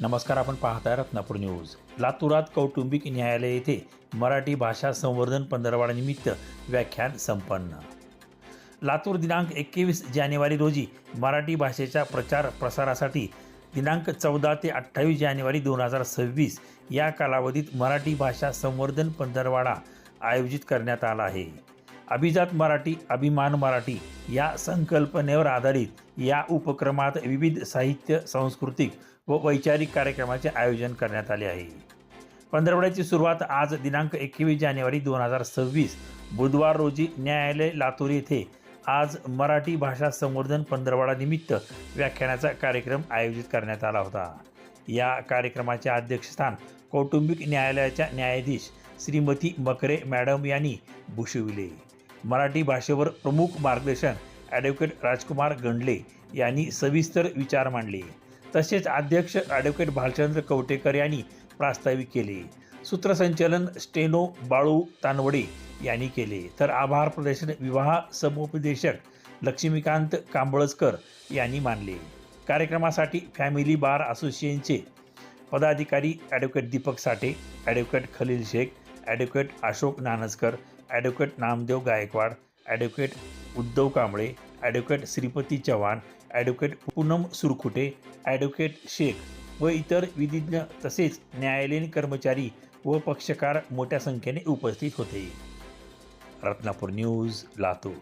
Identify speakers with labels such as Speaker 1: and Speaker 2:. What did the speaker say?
Speaker 1: नमस्कार आपण पाहताय रत्नापूर न्यूज. लातूरात कौटुंबिक न्यायालय येथे मराठी भाषा संवर्धन पंधरवाडानिमित्त व्याख्यान संपन्न. लातूर दिनांक एकवीस जानेवारी रोजी मराठी भाषेच्या प्रचार प्रसारासाठी दिनांक चौदा ते अठ्ठावीस जानेवारी दोन हजार सव्वीस या कालावधीत मराठी भाषा संवर्धन पंधरवाडा आयोजित करण्यात आला आहे. अभिजात मराठी अभिमान मराठी या संकल्पनेवर आधारित या उपक्रमात विविध साहित्य सांस्कृतिक व वैचारिक कार्यक्रमाचे आयोजन करण्यात आले आहे. पंधरवड्याची सुरुवात आज दिनांक एकवीस जानेवारी दोन हजार सव्वीस बुधवार रोजी न्यायालय लातूर येथे आज मराठी भाषा संवर्धन पंधरवडानिमित्त व्याख्यानाचा कार्यक्रम आयोजित करण्यात आला होता. या कार्यक्रमाचे अध्यक्षस्थान कौटुंबिक न्यायालयाच्या न्यायाधीश श्रीमती मकरे मॅडम यांनी भूषविले. मराठी भाषेवर प्रमुख मार्गदर्शन ॲडव्होकेट राजकुमार गंडले यांनी सविस्तर विचार मांडले. तसेच अध्यक्ष ॲडव्होकेट भालचंद्र कवटेकर यांनी प्रास्ताविक केले. सूत्रसंचलन स्टेनो बाळू तानवडे यांनी केले. तर आभार प्रदर्शन विवाह समुपदेशक लक्ष्मीकांत कांबळसकर यांनी मानले. कार्यक्रमासाठी फॅमिली बार असोसिएशनचे पदाधिकारी advocate Deepak Sathe advocate Khalil Shaikh advocate Ashok Nanaskar advocate Namdev Gaikwad advocate Uddhav Kamble advocate Shripati Chavan advocate Poonam Surkhute advocate Shaikh व इतर विधिज्ञ तसेच न्यायालयीन कर्मचारी व पक्षकार मोठ्या संख्येने उपस्थित होते. रत्नापूर न्यूज लातूर.